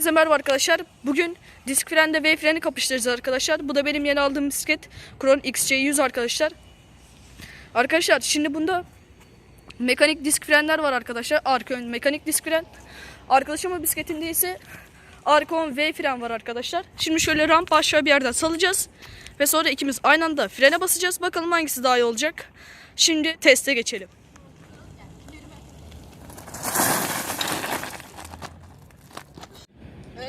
Herkese merhaba arkadaşlar. Bugün disk frende V freni kapıştıracağız arkadaşlar. Bu da benim yeni aldığım bisiklet. Kron XC100 arkadaşlar. Arkadaşlar şimdi bunda mekanik disk frenler var arkadaşlar. Arka ön mekanik disk fren. Arkadaşımın bisikletinde ise arka ön V fren var arkadaşlar. Şimdi şöyle rampa aşağı bir yerden salacağız. Ve sonra ikimiz aynı anda frene basacağız. Bakalım hangisi daha iyi olacak. Şimdi teste geçelim.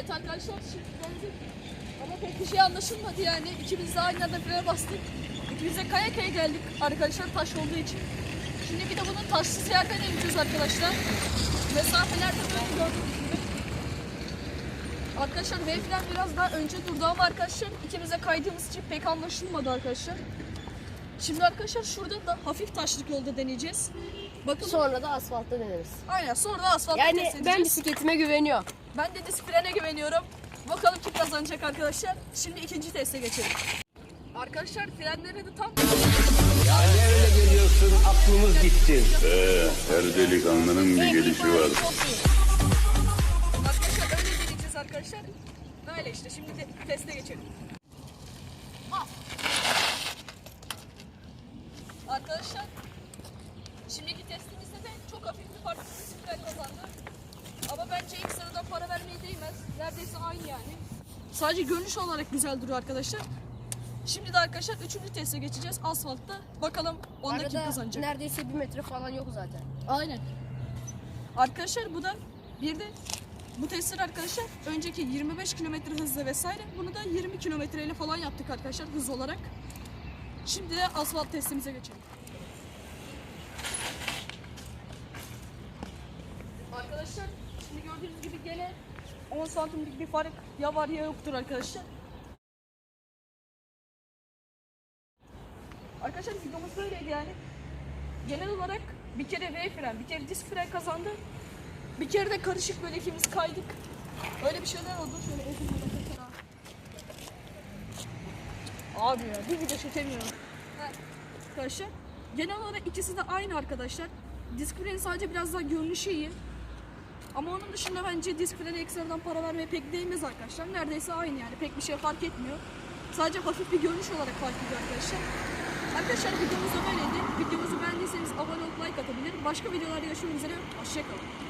Evet arkadaşlar şimdi döndük. Ama pek bir şey anlaşılmadı yani. İkimiz de aynı anda frene bastık. İkimiz de kaya kaya geldik arkadaşlar taş olduğu için. Şimdi bir de bunun taşsız yerden ineceğiz arkadaşlar. Mesafeler de böyle gördüğünüz gibi. Arkadaşlar fren biraz daha önce durdu ama arkadaşlar ikimiz de kaydığımız için pek anlaşılmadı arkadaşlar. Şimdi arkadaşlar şurada da hafif taşlık yolda deneyeceğiz. Bakalım. Sonra da asfaltta deneriz. Aynen sonra da asfaltta Yani test ben bisikletime güveniyorum. Ben de disk frene güveniyorum. Bakalım kim kazanacak arkadaşlar. Şimdi ikinci teste geçelim. Arkadaşlar frenleri de tam Ne öyle geliyorsun aklımız gitti. Ee, her delikanlının bir gelişi var. Arkadaşlar öyle deneyeceğiz arkadaşlar. Böyle işte şimdi de teste geçelim. Ah. Arkadaşlar şimdiki testimizde de çok hafif bir farklı bir fren kazandı. Ama bence ilk sıradan para vermeye değmez. Neredeyse aynı yani. Sadece görünüş olarak güzel duruyor arkadaşlar. Şimdi de arkadaşlar üçüncü teste geçeceğiz asfaltta. Bakalım onda kim kazanacak. neredeyse bir metre falan yok zaten. Aynen. Arkadaşlar bu da bir de bu testler arkadaşlar önceki 25 kilometre hızla vesaire bunu da 20 kilometre ile falan yaptık arkadaşlar hız olarak. Şimdi de asfalt testimize geçelim. Arkadaşlar şimdi gördüğünüz gibi gene 10 santimlik bir fark ya var ya yoktur arkadaşlar. Arkadaşlar videomuz böyleydi yani. Genel olarak bir kere V fren, bir kere disk fren kazandı. Bir kere de karışık böyle ikimiz kaydık. Öyle bir şeyler oldu. Şöyle ezilme bakın. Abi ya bir video çekemiyorum. Arkadaşlar genel olarak ikisi de aynı arkadaşlar. Disk freni sadece biraz daha görünüşü iyi. Ama onun dışında bence disk frene ekstradan para vermeye pek değmez arkadaşlar. Neredeyse aynı yani pek bir şey fark etmiyor. Sadece hafif bir görünüş olarak fark ediyor arkadaşlar. Arkadaşlar videomuz böyleydi. Videomuzu beğendiyseniz abone olup like atabilir. Başka videolarda görüşmek üzere. Hoşçakalın.